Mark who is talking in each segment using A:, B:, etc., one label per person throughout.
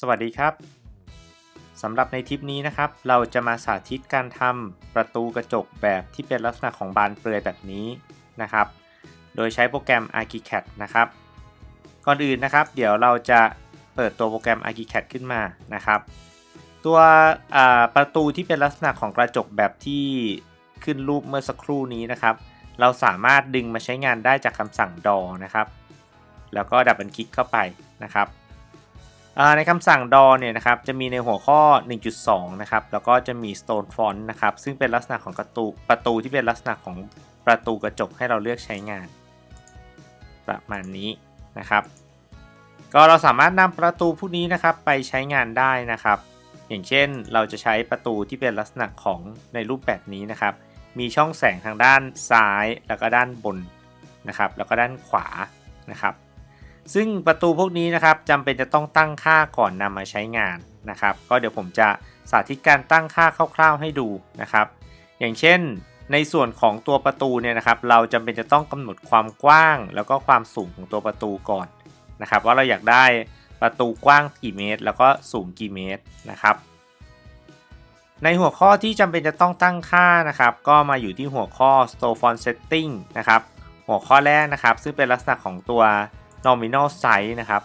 A: สวัสดีครับสำหรับในทริปนี้นะครับ เราจะมาสาธิตการทำประตูกระจกแบบที่เป็นลักษณะของบานเปลือยแบบนี้นะครับ โดยใช้โปรแกรม ArchiCAD นะครับ ก่อนอื่นนะครับ เดี๋ยวเราจะเปิดตัวโปรแกรม ArchiCAD ขึ้นมานะครับ ตัวประตูที่เป็นลักษณะของกระจกแบบที่ขึ้นรูปเมื่อสักครู่นี้นะครับ เราสามารถดึงมาใช้งานได้จากคำสั่ง DAW นะครับ แล้วก็ดับเบิลคลิกเข้าไปนะครับ ในคำสั่ง DAW เนี่ยนะครับจะมีในหัวข้อ 1.2 นะครับ แล้วก็จะมี Stone Font นะครับ ซึ่งเป็นลักษณะของประตูประตูที่เป็นลักษณะของประตูกระจกให้เราเลือกใช้งาน ประมาณนี้นะครับ ก็เราสามารถนำประตูพวกนี้นะครับไปใช้งานได้นะครับ อย่างเช่นเราจะใช้ประตูที่เป็นลักษณะของในรูปแบบนี้นะครับ มีช่องแสงทางด้านซ้ายแล้วก็ด้านบนนะครับ แล้วก็ด้านขวานะครับ ซึ่งประตูพวกนี้นะครับจำเป็นจะต้องตั้งค่าก่อนนำมาใช้งานนะครับ ก็เดี๋ยวผมจะสาธิตการตั้งค่าคร่าวๆให้ดูนะครับ อย่างเช่น ในส่วนของตัวประตูเนี่ยนะครับ เราจำเป็นจะต้องกำหนดความกว้าง แล้วก็ความสูงของตัวประตูก่อนนะครับ ว่าเราอยากได้ประตูกว้างกี่เมตร แล้วก็สูงกี่เมตรนะครับ ในหัวข้อที่จำเป็นจะต้องตั้งค่านะครับ ก็มาอยู่ที่หัวข้อ Store Font Setting นะครับ หัวข้อแรกนะครับ ซึ่งเป็นลักษณะของตัว nominal size นะครับ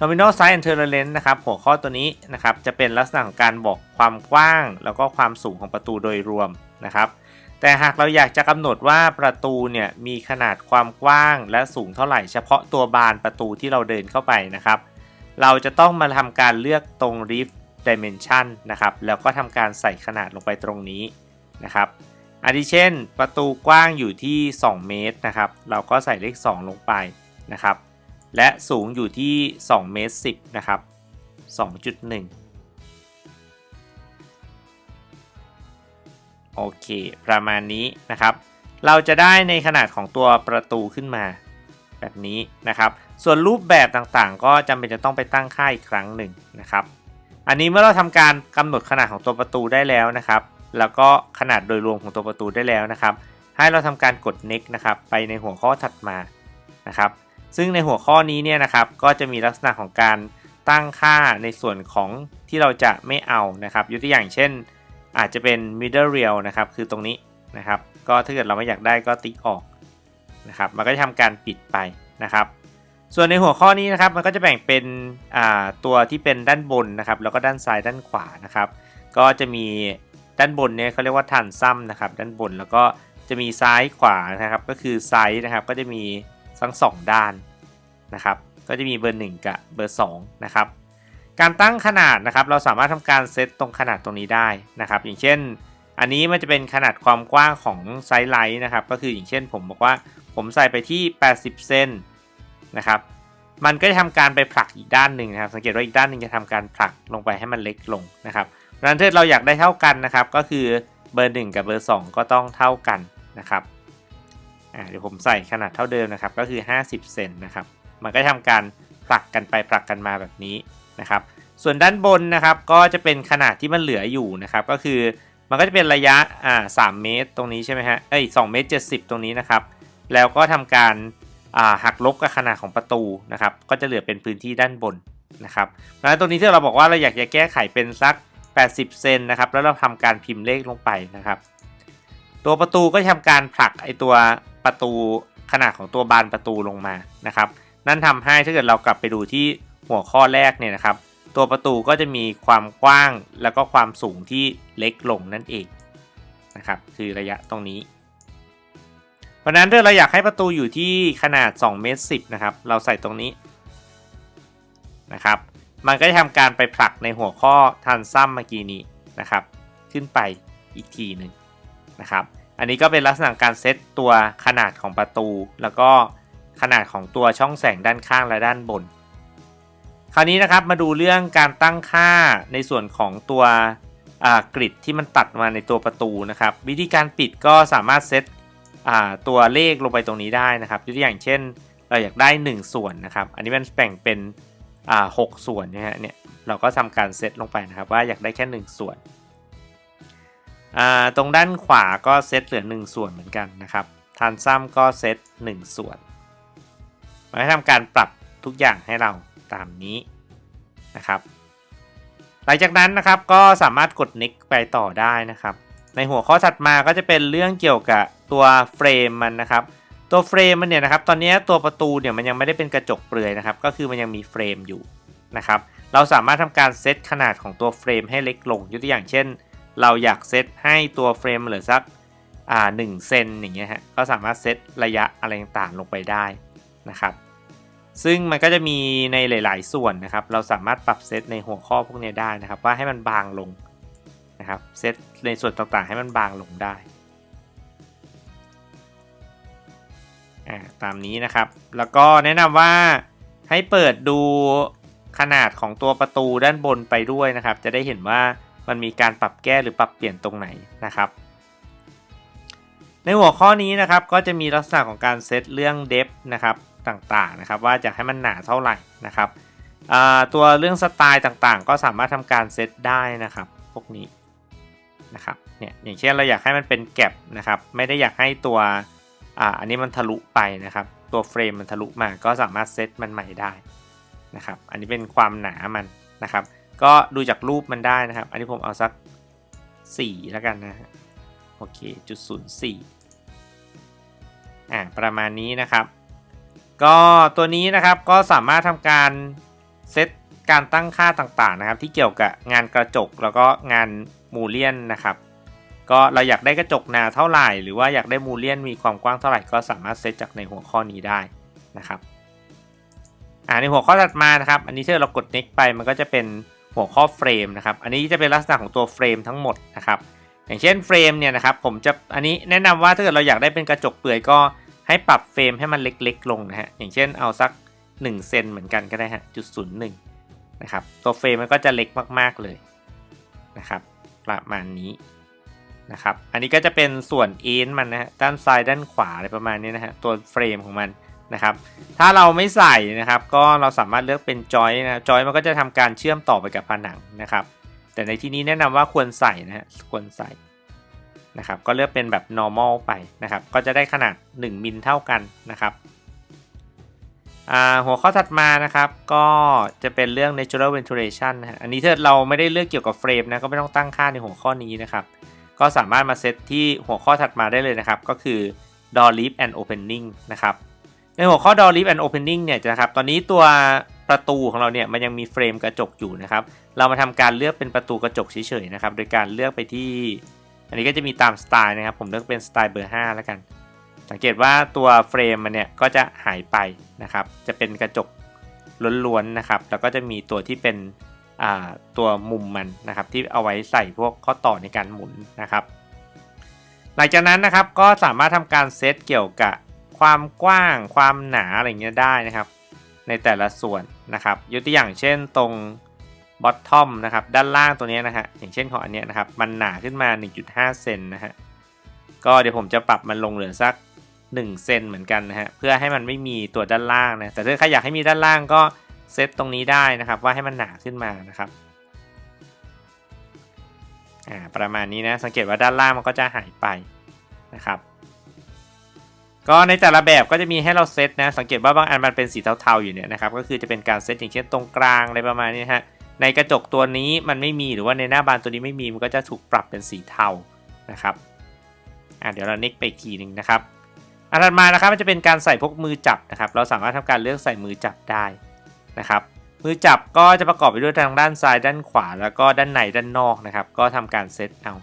A: nominal size and tolerance นะครับหัวข้อตัวนี้นะครับจะเป็นลักษณะของการบอกความกว้าง แล้วก็ความสูงของประตูโดยรวมนะครับแต่หากเราอยากจะกำหนดว่าประตูเนี่ยมีขนาดความกว้างและสูงเท่าไหร่เฉพาะตัวบานประตูที่เราเดินเข้าไปนะครับ เราจะต้องมาทำการเลือกตรง rift dimension นะครับแล้วก็ทำการใส่ขนาดลงไปตรงนี้นะครับอาทิเช่น ประตูกว้างอยู่ที่ 2 เมตรนะครับ เราก็ใส่เลข 2 ลงไปนะครับ และสูงอยู่ที่2เมตร10 นะครับ 2.1 โอเค ประมาณนี้นะครับ เราจะได้ในขนาดของตัวประตูขึ้นมาแบบนี้นะครับ ส่วนรูปแบบต่างๆ ก็จำเป็นจะต้องไปตั้งค่าอีกครั้งหนึ่งนะครับ อันนี้เมื่อเราทำการกำหนดขนาดของตัวประตูได้แล้วนะครับ แล้วก็ขนาดโดยรวมของตัวประตูได้แล้วนะครับ ให้เราทำการกด next นะครับ ไปในหัวข้อถัดมานะครับ ซึ่งในหัวข้อนี้เนี่ยนะครับก็จะมีลักษณะของการตั้งค่าในส่วนของที่เราจะไม่เอานะครับยกตัวอย่างเช่น อาจจะเป็น middle rail นะครับคือตรงนี้นะครับก็ถ้าเกิดเราไม่อยากได้ก็ติ๊กออกนะครับมันก็จะทำการปิดไปนะครับ ส่วนในหัวข้อนี้นะครับมันก็จะแบ่งเป็นตัวที่เป็นด้านบนนะครับแล้วก็ด้านซ้ายด้านขวานะครับ ก็จะมีด้านบนเนี่ยเขาเรียกว่าทันซัมนะครับด้านบนแล้วก็จะมีซ้ายขวานะครับก็คือไซส์นะครับก็จะมี ทั้ง 2 ด้านนะครับ ก็จะมีเบอร์ 1 กับเบอร์2นะครับ การตั้งขนาดนะครับ เราสามารถทำการเซตตรงขนาดตรงนี้ได้นะครับ อย่างเช่น อันนี้มันจะเป็นขนาดความกว้างของไซส์ไลท์นะครับ ก็คืออย่างเช่นผมบอกว่าผมใส่ไปที่ 80 เซนนะครับ มันก็จะทำการไปผลักอีกด้านหนึ่งนะครับ สังเกตว่าอีกด้านหนึ่งจะทำการผลักลงไปให้มันเล็กลงนะครับเพราะฉะนั้นถ้าเราอยากได้เท่ากันนะครับ ก็คือเบอร์ 1 กับเบอร์ 2 ก็ต้องเท่ากันนะครับ เดี๋ยวผมใส่ขนาดเท่าเดิมนะครับ ก็คือ 50 เซนนะครับ มันก็ทำการผลักกันไปผลักกันมาแบบนี้นะครับ ส่วนด้านบนนะครับก็จะเป็นขนาดที่มันเหลืออยู่นะครับ ก็คือมันก็จะเป็นระยะอ่าสเมตรตรงนี้ใช่ไหมฮะเอ้ยสเมตรเจ็ตรงนี้นะครับ แล้วก็ทำการอ่าหักลบกับขนาดของประตูนะครับ ก็จะเหลือเป็นพื้นที่ด้านบนนะครับเพราะฉะนั้นตรงนี้ที่เราบอกว่าเราอยากจะแก้ไขเป็นสัก 80 เซนนะครับ แล้วเราทำการพิมพ์เลขลงไปนะครับ ตัวประตูก็ทำการผลักไอตัว ประตูขนาดของตัวบานประตูลงมานะครับ นั่นทำให้ถ้าเกิดเรากลับไปดูที่หัวข้อแรกเนี่ยนะครับ ตัวประตูก็จะมีความกว้างแล้วก็ความสูงที่เล็กลงนั่นเองนะครับคือระยะตรงนี้ เพราะนั้นถ้าเราอยากให้ประตูอยู่ที่ขนาด2เมตร10นะครับเราใส่ตรงนี้นะครับมันก็จะทำการไปผลักในหัวข้อทันซ้ำเมื่อกี้นี้นะครับ ขึ้นไปอีกทีหนึ่งนะครับ อันนี้ก็เป็นลักษณะการเซตตัวขนาดของประตู แล้วก็ขนาดของตัวช่องแสงด้านข้างและด้านบน คราวนี้นะครับมาดูเรื่องการตั้งค่าในส่วนของตัวกริดที่มันตัดมาในตัวประตูนะครับ วิธีการปิดก็สามารถเซตตัวเลขลงไปตรงนี้ได้นะครับยกตัวอย่างเช่น เราอยากได้ 1 ส่วนนะครับ อันนี้มันแบ่งเป็นหกส่วนนะฮะเนี่ยเราก็ทำการเซตลงไปนะครับว่าอยากได้แค่ 1 ส่วน ตรงด้านขวาก็เซตเหลือ 1 ส่วนเหมือนกันนะครับทานซ้ำก็เซต1 ส่วน มาทำการปรับทุกอย่างให้เราตามนี้นะครับ หลังจากนั้นนะครับก็สามารถกด next ไปต่อได้นะครับ ในหัวข้อถัดมาก็จะเป็นเรื่องเกี่ยวกับตัวเฟรมมันนะครับ ตัวเฟรมมันเนี่ยนะครับ ตอนนี้ตัวประตูเนี่ยมันยังไม่ได้เป็นกระจกเปลือยนะครับ ก็คือมันยังมีเฟรมอยู่นะครับ เราสามารถทำการเซตขนาดของตัวเฟรมให้เล็กลงยกตัวอย่างเช่น เราอยากเซตให้ตัวเฟรมเหลือสักอ่าหนึ่งเซนอย่างเงี้ยฮะก็สามารถเซตระยะอะไรต่างๆลงไปได้นะครับ ซึ่งมันก็จะมีในหลาย ๆ ส่วนนะครับ เราสามารถปรับเซตในหัวข้อพวกนี้ได้นะครับ ว่าให้มันบางลงนะครับเซตในส่วนต่างๆ ให้มันบางลงได้ตามนี้นะครับ แล้วก็แนะนำว่าให้เปิดดูขนาดของตัวประตูด้านบนไปด้วยนะครับ จะได้เห็นว่า มันมีการปรับแก้หรือปรับเปลี่ยนตรงไหนนะครับ ในหัวข้อนี้นะครับก็จะมีลักษณะของการเซตเรื่องเดฟนะครับต่างๆนะครับว่าจะให้มันหนาเท่าไหร่นะครับตัวเรื่องสไตล์ต่างๆ ก็สามารถทำการเซตได้นะครับพวกนี้นะครับเนี่ยอย่างเช่นเราอยากให้มันเป็นแก็บนะครับไม่ได้อยากให้ตัวอ่าอันนี้มันทะลุไปนะครับตัวเฟรมมันทะลุมาก็สามารถเซตมันใหม่ได้นะครับอันนี้เป็นความหนามันนะครับ ก็ดูจากรูปมันได้นะครับ อันนี้ผมเอาสัก 4 แล้วกันนะฮะโอเคจุดศูนย์สี่อ่าประมาณนี้นะครับ ก็ตัวนี้นะครับก็สามารถทำการเซตการตั้งค่าต่างๆนะครับ ที่เกี่ยวกับงานกระจกแล้วก็งานมูเลียนนะครับ ก็เราอยากได้กระจกหนาเท่าไหร่ หรือว่าอยากได้มูเลียนมีความกว้างเท่าไหร่ก็สามารถเซตจากในหัวข้อนี้ได้นะครับอ่าในหัวข้อถัดมานะครับ อันนี้ถ้าเรากด next ไปมันก็จะเป็น หัวข้อเฟรมนะครับ อันนี้จะเป็นลักษณะของตัวเฟรมทั้งหมดนะครับ อย่างเช่นเฟรมเนี่ยนะครับ ผมจะอันนี้แนะนำว่าถ้าเกิดเราอยากได้เป็นกระจกเปลือยก็ให้ปรับเฟรมให้มันเล็กๆ ลงนะฮะ อย่างเช่นเอาสัก1เซนเหมือนกันก็ได้ฮะจุดศูนย์หนึ่งนะครับ ตัวเฟรมมันก็จะเล็กมากๆเลยนะครับ ประมาณนี้นะครับ อันนี้ก็จะเป็นส่วนเอ็นมันนะฮะ ด้านซ้ายด้านขวาอะไรประมาณนี้นะฮะ ตัวเฟรมของมัน นะครับ ถ้าเราไม่ใส่นะครับ ก็เราสามารถเลือกเป็นจอยนะจอยมันก็จะทำการเชื่อมต่อไปกับผนังนะครับ แต่ในที่นี้แนะนำว่าควรใส่นะฮะควรใส่นะครับ ก็เลือกเป็นแบบ normal ไปนะครับ ก็จะได้ขนาด 1 มิลเท่ากันนะครับหัวข้อถัดมานะครับก็จะเป็นเรื่อง natural ventilation นะอันนี้ถ้าเราไม่ได้เลือกเกี่ยวกับเฟรมนะก็ไม่ต้องตั้งค่าในหัวข้อนี้นะครับ ก็สามารถมาเซตที่หัวข้อถัดมาได้เลยนะครับ ก็คือ door lift and opening นะครับ ในหัวข้อ door lift and opening เนี่ยนะครับตอนนี้ตัวประตูของเราเนี่ยมันยังมีเฟรมกระจกอยู่นะครับ เรามาทำการเลือกเป็นประตูกระจกเฉยๆนะครับ โดยการเลือกไปที่ อันนี้ก็จะมีตามสไตล์นะครับ ผมเลือกเป็นสไตล์เบอร์5แล้วกัน สังเกตว่าตัวเฟรมมันเนี่ยก็จะหายไปนะครับ จะเป็นกระจกล้วนๆนะครับ แล้วก็จะมีตัวที่เป็นตัวมุมมันนะครับ ที่เอาไว้ใส่พวกข้อต่อในการหมุนนะครับ หลังจากนั้นนะครับก็สามารถทำการเซตเกี่ยวกับ ความกว้างความหนาอะไรเงี้ยได้นะครับ ในแต่ละส่วนนะครับ ยกตัวอย่างเช่นตรงบอททอมนะครับด้านล่างตัวนี้นะฮะอย่างเช่นของอันเนี้ยนะครับมันหนาขึ้นมา 1.5 เซนนะฮะก็เดี๋ยวผมจะปรับมันลงเหลือสัก 1 เซนเหมือนกันนะฮะเพื่อให้มันไม่มีตัวด้านล่างนะแต่ถ้าใครอยากให้มีด้านล่างก็เซตตรงนี้ได้นะครับว่าให้มันหนาขึ้นมานะครับอ่าประมาณนี้นะสังเกตว่าด้านล่างมันก็จะหายไปนะครับ ก็ในแต่ละแบบก็จะมีให้เราเซตนะ สังเกตว่าบางอันมันเป็นสีเทาๆอยู่เนี่ยนะครับ ก็คือจะเป็นการเซตอย่างเช่นตรงกลางอะไรประมาณนี้ฮะ ในกระจกตัวนี้มันไม่มีหรือว่าในหน้าบานตัวนี้ไม่มี มันก็จะถูกปรับเป็นสีเทานะครับ อ่าเดี๋ยวเราเน็กไปอีกทีหนึ่งนะครับ อันถัดมานะครับมันจะเป็นการใส่พวกมือจับนะครับ เราสามารถทำการเลือกใส่มือจับได้นะครับ มือจับก็จะประกอบไปด้วยทางด้านซ้ายด้านขวา แล้วก็ด้านในด้านนอกนะครับ ก็ทำการเซตเอา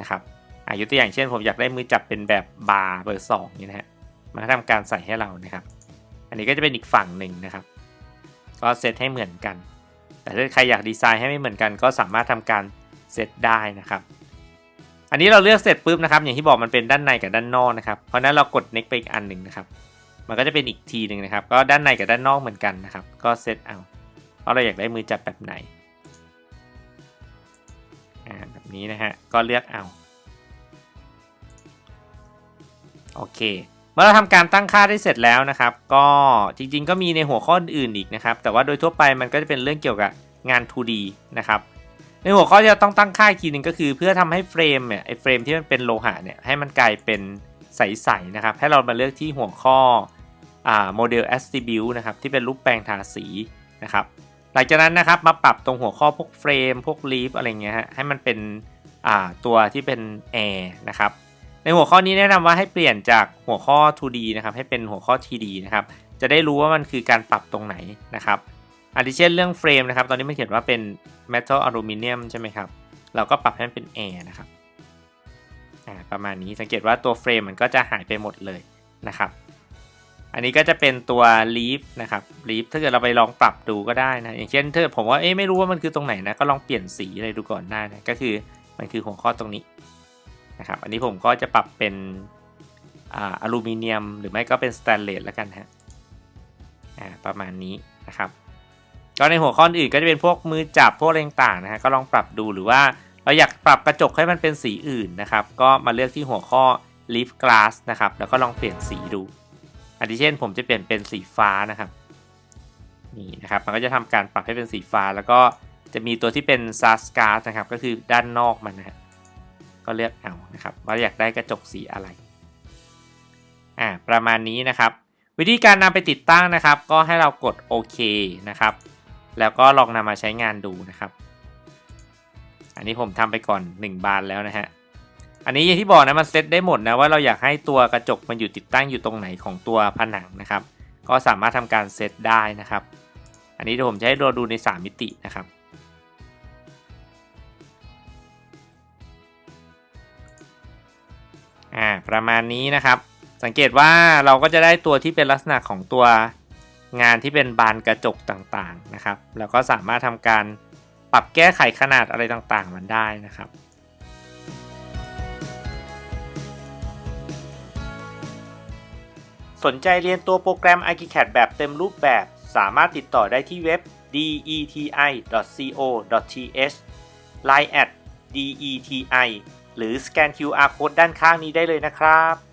A: นะครับอายุตัวอย่างเช่นผมอยากได้มือจับเป็นแบบบาร์เบอร์สองนี่นะฮะ มันก็ทำการใส่ให้เรานะครับ อันนี้ก็จะเป็นอีกฝั่งหนึ่งนะครับ ก็เซตให้เหมือนกัน แต่ถ้าใครอยากดีไซน์ให้ไม่เหมือนกัน ก็สามารถทำการเซตได้นะครับ อันนี้เราเลือกเสร็จปุ๊บนะครับ อย่างที่บอกมันเป็นด้านในกับด้านนอกนะครับ เพราะนั้นเรากด next ไปอีกอันหนึ่งนะครับ มันก็จะเป็นอีกทีหนึ่งนะครับ ก็ด้านในกับด้านนอกเหมือนกันนะครับ ก็เซตเอาเพราะเราอยากได้มือจับแบบไหนแบบนี้นะฮะ ก็เลือกเอา โอเค มื่อเราทำการตั้งค่าได้เสร็จแล้วนะครับ ก็จริงๆ ก็มีในหัวข้ออื่นอีกนะครับ แต่ว่าโดยทั่วไปมันก็จะเป็นเรื่องเกี่ยวกับงาน 2D นะครับ ในหัวข้อที่เราต้องตั้งค่าอีกทีหนึ่งก็คือ เพื่อทำให้เฟรมเนี่ยไอเฟรมที่มันเป็นโลหะเนี่ยให้มันกลายเป็นใสๆนะครับ ให้เรามาเลือกที่หัวข้ออ่าโมเดล attribute นะครับ ที่เป็นรูปแปลงทาสีนะครับ หลังจากนั้นนะครับมาปรับตรงหัวข้อพวกเฟรม พวกลีฟอะไรเงี้ยฮะให้มันเป็นอ่าตัวที่เป็น air นะครับ ในหัวข้อนี้แนะนำว่าให้เปลี่ยนจากหัวข้อ 2D นะครับให้เป็นหัวข้อ 3D นะครับจะได้รู้ว่ามันคือการปรับตรงไหนนะครับอาทิเช่นเรื่องเฟรมนะครับตอนนี้มันเขียนว่าเป็น metal aluminum ใช่ไหมครับเราก็ปรับให้มันเป็น air นะครับประมาณนี้สังเกตว่าตัวเฟรมมันก็จะหายไปหมดเลยนะครับ อันนี้ก็จะเป็นตัว leaf นะครับ leaf ถ้าเกิดเราไปลองปรับดูก็ได้นะ อย่างเช่นถ้าเกิดผมว่าเอ๊ะไม่รู้ว่ามันคือตรงไหนนะก็ลองเปลี่ยนสีอะไรดูก่อนได้นะก็คือมันคือหัวข้อตรงนี้ นะครับ อันนี้ผมก็จะปรับเป็นอลูมิเนียม หรือไม่ก็เป็นสแตนเลสแล้วกันฮะอ่าประมาณนี้นะครับ ก็ในหัวข้ออื่นก็จะเป็นพวกมือจับพวกอะไรต่างๆนะฮะก็ลองปรับดูหรือว่าเราอยากปรับกระจกให้มันเป็นสีอื่นนะครับ ก็มาเลือกที่หัวข้อ leaf glass นะครับ แล้วก็ลองเปลี่ยนสีดูอันที่เช่นผมจะเปลี่ยนเป็นสีฟ้านะครับนี่นะครับ มันก็จะทำการปรับให้เป็นสีฟ้า แล้วก็จะมีตัวที่เป็น s a s c a r นะครับ ก็คือด้านนอกมันนะฮะ ก็เลือกเอานะครับว่าอยากได้กระจกสีอะไรอ่าประมาณนี้นะครับ วิธีการนำไปติดตั้งนะครับ ก็ให้เรากดโอเคนะครับ แล้วก็ลองนำมาใช้งานดูนะครับ อันนี้ผมทำไปก่อน 1 บานแล้วนะฮะอันนี้อย่างที่บอกนะมันเซตได้หมดนะว่าเราอยากให้ตัวกระจกมันอยู่ติดตั้งอยู่ตรงไหนของตัวผนังนะครับ ก็สามารถทำการเซตได้นะครับ อันนี้เดี๋ยวผมจะให้เราดูใน 3 มิตินะครับ ประมาณนี้นะครับ สังเกตว่าเราก็จะได้ตัวที่เป็นลักษณะของตัวงานที่เป็นบานกระจกต่างๆนะครับ แล้วก็สามารถทำการปรับแก้ไขขนาดอะไรต่างๆ มันได้นะครับสนใจเรียนตัวโปรแกรม ArchiCAD แบบเต็มรูปแบบ สามารถติดต่อได้ที่เว็บ deti.co.th line at deti หรือสแกน QR code ด้านข้างนี้ได้เลยนะครับ